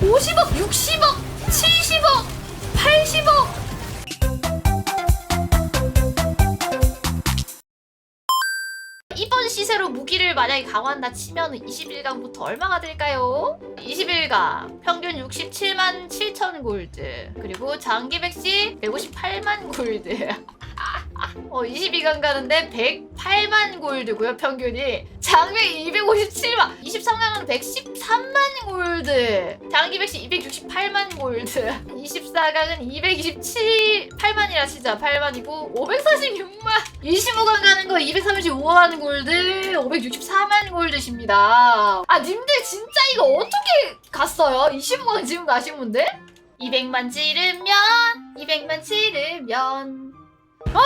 50억, 60억, 70억, 80억. 이번 시세로 무기를 만약에 강화한다 치면 21강부터 얼마가 될까요? 21강 평균 67만 7천 골드 그리고 장기 백시 158만 골드 어 22강 가는데 108만 골드고요 평균이. 장기 257만 23강은 113만 골드. 장기 백시 268만 골드. 24강은 227 8만이라 치자. 8만이고 546만. 25강 가는 거 235만 골드 564만 골드십니다. 아 님들 진짜 이거 어떻게 갔어요? 25강 지금 가신 분들? 200만 치르면 200만 치르면. 어?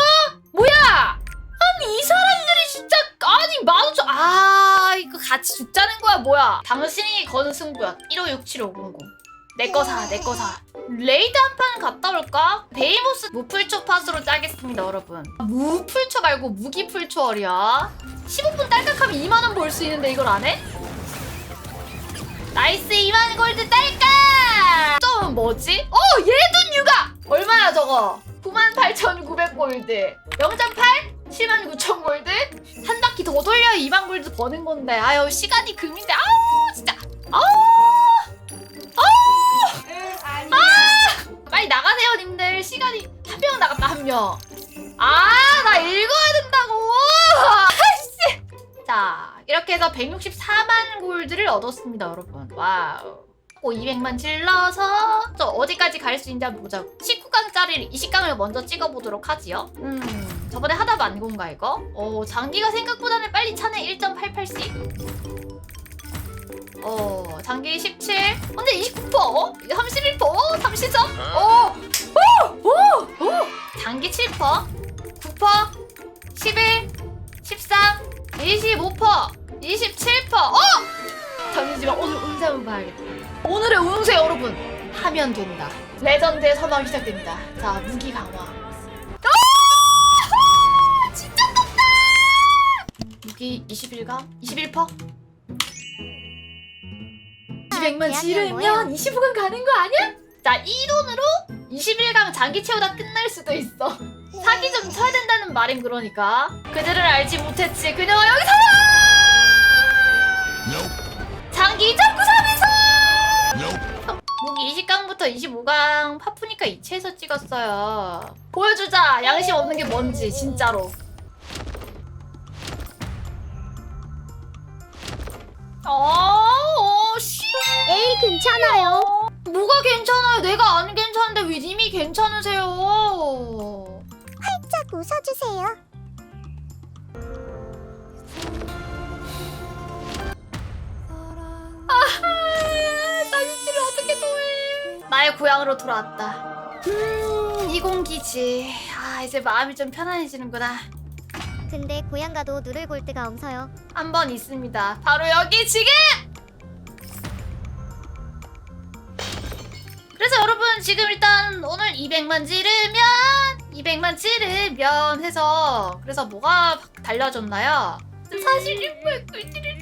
아니 이 사람들이 진짜 아니 만오천 아 이거 같이 죽자는 거야 뭐야 당신이 거는 승부야 156750 내 거 사, 내 거 사. 레이드 한 판 갔다 올까? 베이모스 무풀초 팟으로 짜겠습니다, 여러분. 무풀초 말고 무기풀초월이야. 15분 딸깍하면 2만원 벌 수 있는데 이걸 안 해? 나이스 2만 골드 딸깍! 좀 뭐지? 어, 얘도 뉴가! 얼마야 저거? 98,900 골드. 0.8? 79,000 골드? 한 바퀴 더 돌려야 2만 골드 버는 건데. 아유, 시간이 금인데. 아우, 진짜. 아우! 빨리 나가세요, 님들. 시간이 한 명 나갔다 한 명. 아, 나 읽어야 된다고. 아씨. 자, 이렇게 해서 164만 골드를 얻었습니다, 여러분. 와우. 오 200만 질러서 저 어디까지 갈 수 있는지 한번 보자. 19강짜리 20강을 먼저 찍어보도록 하지요. 음, 저번에 하다 만 건가 이거? 어, 장기가 생각보다는 빨리 차네 1.88씩. 어, 장기 17. 근데 29%? 어? 31%? 30점? 어, 오! 오! 오! 장기 7%. 9%. 11. 13. 25%. 27%. 어! 잠시만 오늘 운세 한번 봐야겠다. 오늘의 운세 여러분 하면 된다. 레전드의 선왕 시작됩니다. 자 무기 강화. 아! 진짜 높다. 무기 21강 21퍼. 200만 지르면 25강 가는 거 아니야? 자, 이 돈으로 21강 장기 채우다 끝날 수도 있어. 사기 좀 쳐야 된다는 말임 그러니까. 그들을 알지 못했지. 그녀가 여기서 장기 2.93에서 무기 20강부터 25강 파푸니까 이체해서 찍었어요. 보여주자. 양심 없는 게 뭔지 진짜로. 어, 어, 씨. 에이 괜찮아요. 뭐가 괜찮아요? 내가 안 괜찮은데 왜 님이 괜찮으세요? 짝 웃어주세요. 나의 고향으로 돌아왔다. 음, 이공기지. 아, 이제 마음이 좀 편안해지는구나. 근데 고향 가도 누를 골 데가 없어요. 한 번 있습니다. 바로 여기 지금! 그래서 여러분 지금 일단 오늘 200만 지르면 200만 지르면 해서 그래서 뭐가 달려졌나요? 46만 골드를 66만 골드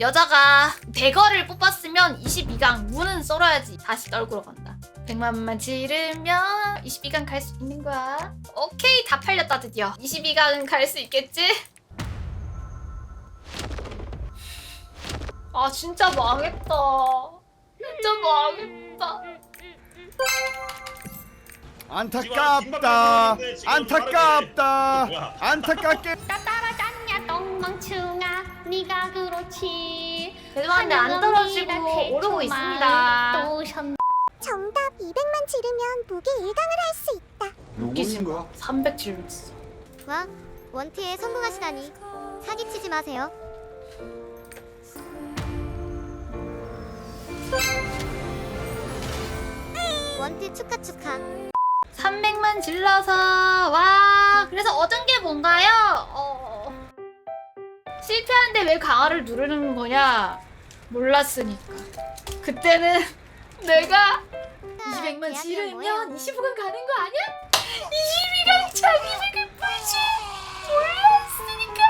여자가 100어를 뽑았으면 22강 무는 썰어야지. 다시 떨구러 간다. 100만만 지르면 22강 갈 수 있는 거야. 오케이 다 팔렸다 드디어. 22강은 갈 수 있겠지? 아 진짜 망했다. 진짜 망했다. 안타깝다. 안타깝다. 안타깝게. 따라잡냐 똥멍충아 네가 그렇지 죄송한데 안 떨어지고 오르고 있습니다 또 션... 정답 200만 지르면 무기 1강을 할 수 있다. 웃기지 마 300질 렀어 와 원티에 성공하시다니 사기치지 마세요. 원티 축하 축하. 300만 질러서 와 그래서 얻은 게 뭔가요? 어... 실패하는데 왜 강화를 누르는 거냐 몰랐으니까 그때는 내가 200만 대학은 지르면 뭐예요? 25강 가는 거 아니야? 22강 자기백을 풀지 몰랐으니까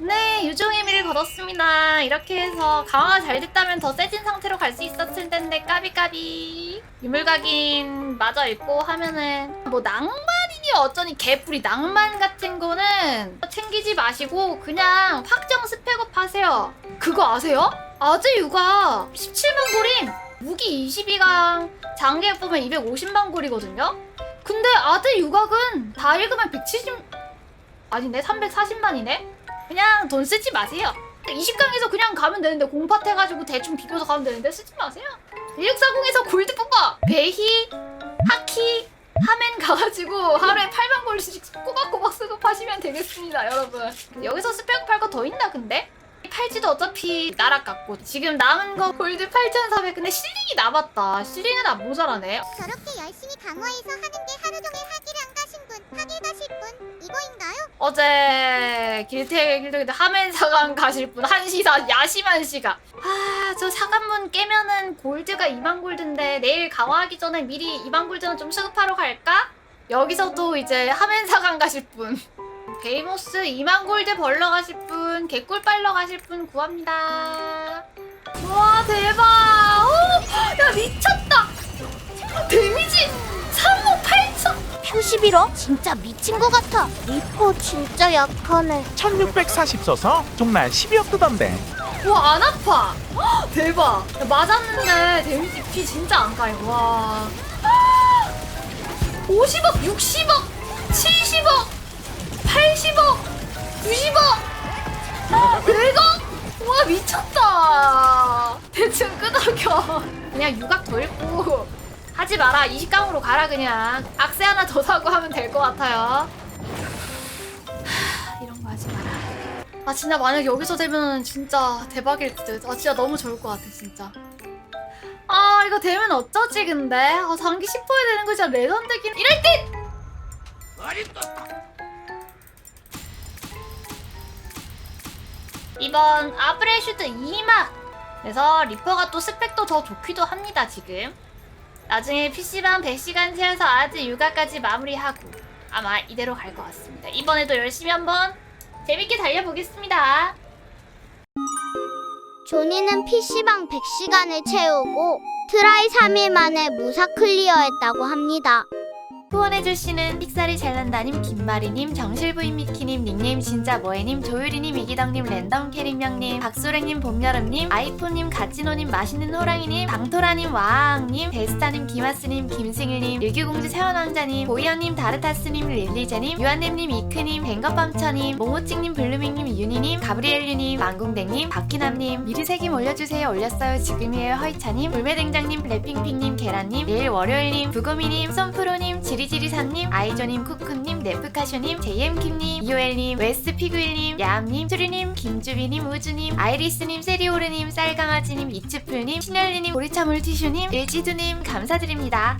네, 유종의 미를 거뒀습니다. 이렇게 해서 강화가 잘 됐다면 더 세진 상태로 갈 수 있었을 텐데 까비까비. 유물각인 마저 읽고 하면은 뭐 낭만이니 어쩌니 개뿔이 낭만 같은 거는 챙기지 마시고 그냥 확정 스펙업 하세요. 그거 아세요? 아재 육아 17만 고림 무기 22강 장기에 보면 250만 골이거든요? 근데 아재 육각은 다 읽으면 170 아니네 340만이네? 그냥 돈 쓰지 마세요 20강에서 그냥 가면 되는데 공팟 해가지고 대충 비벼서 가면 되는데 쓰지 마세요 1640에서 골드 뽑아 베히 하키 하멘 가가지고 하루에 8만 골씩 꼬박꼬박 수급하시면 되겠습니다 여러분. 여기서 스펙 팔 거 더 있나 근데? 팔지도 어차피 나락 같고. 지금 남은 거 골드 8,400 근데 실링이 남았다. 실링은 안 모자라네. 저렇게 열심히 강화해서 하는데 하루 종일 하기를 안 가신 분, 하길 가실 분 이거인가요? 어제 길태 길동인데 하멘 사강 가실 분 한시사 야심한 시가 아 저 사관문 깨면은 골드가 2만 골드인데 내일 강화하기 전에 미리 2만 골드는 좀 수급하러 갈까? 여기서도 이제 하멘 사강 가실 분 베이모스 2만 골드 벌러 가실 분 개꿀 빨러 가실 분 구합니다 와 대박 오, 야 미쳤다 데미지 3호 8천 표시비러? 진짜 미친 것 같아. 리퍼 진짜 약하네. 1640 써서 정말 10억 뜨던데 와 안 아파. 헉, 대박. 야, 맞았는데 데미지 피 진짜 안 가요. 와. 50억 60억 70억 80억 90억 100억? 와 미쳤다. 대충 끄덕여 그냥 유각 더 읽고. 하지 마라. 20강으로 가라 그냥. 악세 하나 더 사고 하면 될 것 같아요 아 진짜 만약 여기서 되면 진짜 대박일 듯. 아 진짜 너무 좋을 것 같아 진짜. 아 이거 되면 어쩌지 근데? 아 장기 10호에 되는 거 진짜 레전드긴. 이럴 듯. 이번 아브레슈드 2막. 그래서 리퍼가 또 스펙도 더 좋기도 합니다 지금. 나중에 PC방 100시간 채워서 아직 육아까지 마무리하고 아마 이대로 갈 것 같습니다. 이번에도 열심히 한번 재밌게 달려보겠습니다. 조니는 PC방 100시간을 채우고 트라이 3일 만에 무사 클리어했다고 합니다. 후원해주시는 픽살이 잘난다님, 김마리님, 정실부인 미키님, 닉네임 진짜 뭐해님, 조유리님, 이기덕님, 랜덤 캐릭명님, 박소랭님, 봄여름님, 아이폰님, 가찌노님, 맛있는 호랑이님, 방토라님, 와앙님, 데스타님, 김하스님, 김승일님, 일기공주 세원왕자님, 보이언님, 다르타스님, 릴리제님, 유한nem님, 이크님, 뱅거밤처님, 몽호찡님, 블루밍님, 유니님, 가브리엘류님, 망궁댕님, 박희남님, 미리 세김 올려주세요. 올렸어요. 지금이에요. 허이차님, 불매댕장님, 블랙핑핑님, 계란님, 내일 월요일님, 부고미님, 솜프로님, 지리 지리사님, 아이조님, 쿠쿠님, 네프카쇼님, 제이엠킴님, 이오엘님, 웨스트피그일님, 야암님, 수리님, 김주비님, 우주님, 아이리스님, 세리오르님, 쌀강아지님, 이츠풀님, 신열리님, 보리차 물티슈님, 일지두님 감사드립니다.